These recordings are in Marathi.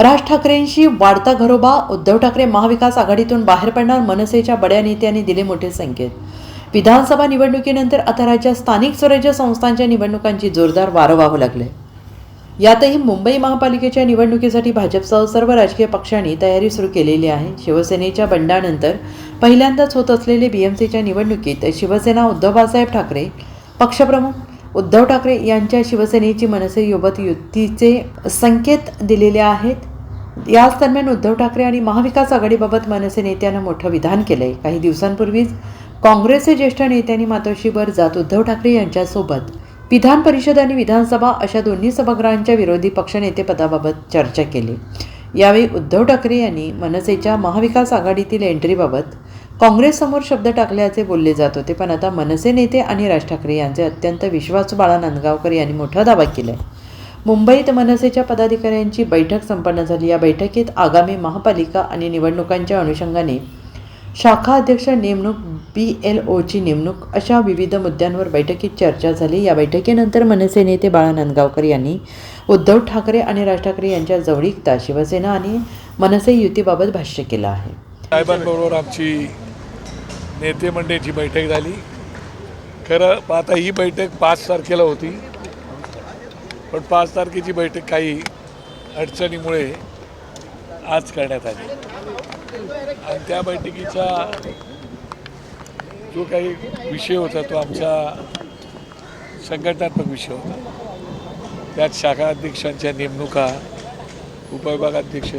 राज ठाकरेंशी वाढता घरोबा उद्धव ठाकरे महाविकास आघाडीतून बाहेर पडणार मनसेच्या बड्या नेत्यांनी दिले मोठे संकेत. विधानसभा निवडणुकीनंतर आता राज्यात स्थानिक स्वराज्य संस्थांच्या निवडणुकांची जोरदार वारं वाहू लागले. यातही मुंबई महापालिकेच्या निवडणुकीसाठी भाजपसह सर्व राजकीय पक्षांनी तयारी सुरू केलेली आहे. शिवसेनेच्या बंडानंतर पहिल्यांदाच होत असलेले बीएमसीच्या निवडणुकीत शिवसेना उद्धव बाळासाहेब ठाकरे पक्षप्रमुख उद्धव ठाकरे यांच्या शिवसेनेची मनसेसोबत युतीचे संकेत दिलेले आहेत. याच दरम्यान उद्धव ठाकरे आणि महाविकास आघाडीबाबत मनसे नेत्यानं मोठं विधान केलंय. काही दिवसांपूर्वीच काँग्रेसचे ज्येष्ठ नेत्यांनी मातोश्रीवर जात उद्धव ठाकरे यांच्यासोबत विधान परिषद आणि विधानसभा अशा दोन्ही सभागृहांच्या विरोधी पक्षनेतेपदाबाबत चर्चा केली. यावेळी उद्धव ठाकरे यांनी मनसेच्या महाविकास आघाडीतील एंट्रीबाबत काँग्रेससमोर शब्द टाकल्याचे बोलले जात होते पण आता मनसे नेते आणि राज ठाकरे यांचे अत्यंत विश्वास बाळा नांदगावकर यांनी मोठा दावा केला आहे मुंबईत मनसेच्या पदाधिकाऱ्यांची बैठक संपन्न झाली. या बैठकीत आगामी महापालिका आणि निवडणुकांच्या अनुषंगाने शाखा अध्यक्ष नेमणूक बी एल ओची नेमणूक अशा विविध मुद्द्यांवर बैठकीत चर्चा झाली. या बैठकीनंतर मनसे नेते बाळा नांदगावकर यांनी उद्धव ठाकरे आणि राज ठाकरे यांच्या जवळीकता शिवसेना आणि मनसे युतीबाबत भाष्य केलं आहे. साहेबांबरोबर आमची नेते मंडळाची बैठक झाली. खरं आता ही बैठक पाच तारखेला होती. पण पाच तारखेची बैठक काही अडचणीमुळे आज करण्यात आली. आणि त्या बैठकीचा जो काही विषय होता तो आमचा संघटनात्मक विषय होता. त्यात शाखा अध्यक्षांच्या नेमणुका उपविभागाध्यक्ष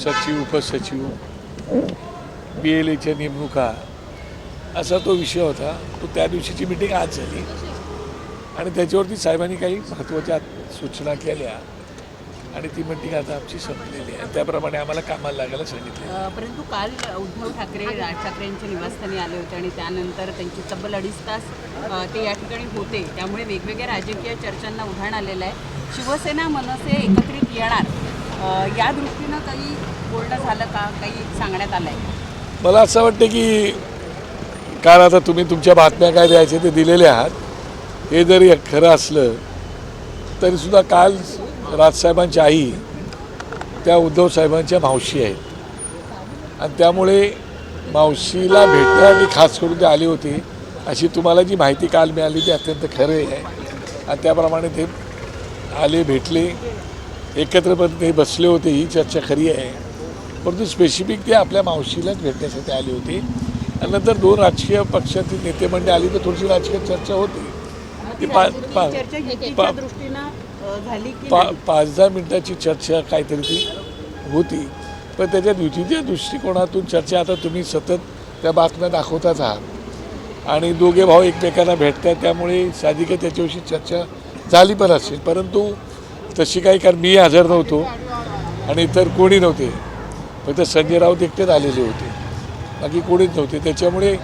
सचिव उपसचिव बी एल एच्या नेमणुका असा तो विषय होता. तो त्या दिवशीची मिटिंग आज झाली. आणि त्याच्यावरती साहेबांनी काही महत्त्वाच्या सूचना केल्या. आणि ती मिटिंग आता आमची संपलेली आहे. त्याप्रमाणे आम्हाला कामाला लागायला सांगितले. परंतु काल उद्धव ठाकरे राज ठाकरे यांच्या निवासस्थानी आले होते आणि त्यानंतर त्यांची तब्बल अडीच तास ते या ठिकाणी होते. त्यामुळे वेगवेगळ्या राजकीय चर्चांना उधाण आलेलं आहे. शिवसेना मनसे एकत्रित येणार या दृष्टीनं काही बोलणं झालं का? काही सांगण्यात आलं आहे मला असं वाटतं की काल आता तुम्ही तुमच्या बातम्या काय द्यायचे ते दिलेले आहात. हे जरी खरं असलं तरीसुद्धा काल राजसाहेबांची आई त्या उद्धवसाहेबांच्या मावशी आहेत. आणि त्यामुळे मावशीला भेटण्यासाठी खास करून ते आले होते. अशी तुम्हाला जी माहिती काल मिळाली ती अत्यंत खरं आहे. आणि त्याप्रमाणे ते आले भेटले. एकत्र ते बसले होते ही चर्चा खरी आहे. परंतु स्पेसिफिक ते आपल्या मावशीलाच भेटण्यासाठी आले होते. आणि नंतर दोन राजकीय पक्षातील नेते मंडळी आली तर थोडीशी राजकीय चर्चा होती. पाच दहा मिनिटाची चर्चा काहीतरी ती होती. पण त्याच्यात युतीच्या दृष्टिकोनातून चर्चा आता तुम्ही सतत त्या बातम्या दाखवताच आहात. आणि दोघे भाऊ एकमेकांना भेटतात त्यामुळे साधिक त्याच्याविषयी चर्चा झाली पण असेल. परंतु तशी काही कारण मी हजर नव्हतो आणि इतर कोणी नव्हते. फक्त संजय राऊत एकटेच आलेले होते. बाकी कोणीच नव्हते. त्याच्यामुळे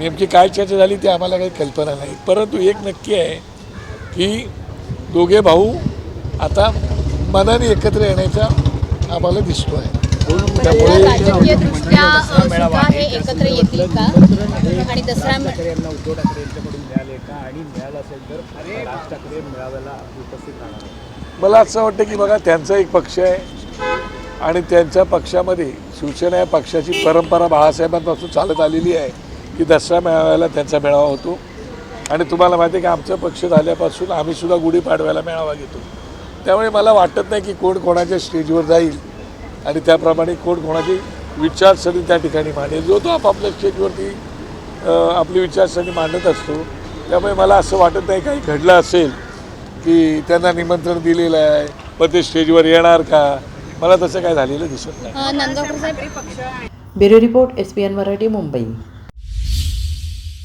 नेमकी काय चर्चा झाली ते आम्हाला काही कल्पना नाही. परंतु एक नक्की आहे की दोघे भाऊ आता मनाने एकत्र येण्याचा आम्हाला दिसतो आहे. त्यामुळे राजकीय दृष्ट्या अ, सुद्धा हे एकत्र येतील का? आणि दसरा ठाकरे यांना उद्धव ठाकरे यांच्याकडून मिळाले का? आणि मिळालं असेल तर राज ठाकरे मेळाव्याला उपस्थित राहणार आहेत. मला असं वाटतं की बघा त्यांचा एक पक्ष आहे आणि त्यांच्या पक्षामध्ये शिवसेना या पक्षाची परंपरा बाळासाहेबांपासून चालत आलेली आहे. की दसरा मेळाव्याला त्यांचा मेळावा होतो. आणि तुम्हाला माहिती आहे की आमचा पक्ष झाल्यापासून आम्ही सुद्धा गुढीपाडव्याला मेळावा घेतो. त्यामुळे मला वाटत नाही की कोण कोणाच्या स्टेजवर जाईल आणि त्याप्रमाणे कोण कोणाची विचारसरणी त्या ठिकाणी मांडेल. जो तो आपापल्या स्टेजवरती आपली विचारसरणी मांडत असतो. त्यामुळे मला असं वाटत नाही काही घडलं असेल की त्यांना निमंत्रण दिलेलं आहे पण ते स्टेजवर येणार का? मला तसं काय झालेलं दिसत नाही. Bureau report S P N Marathi Mumbai.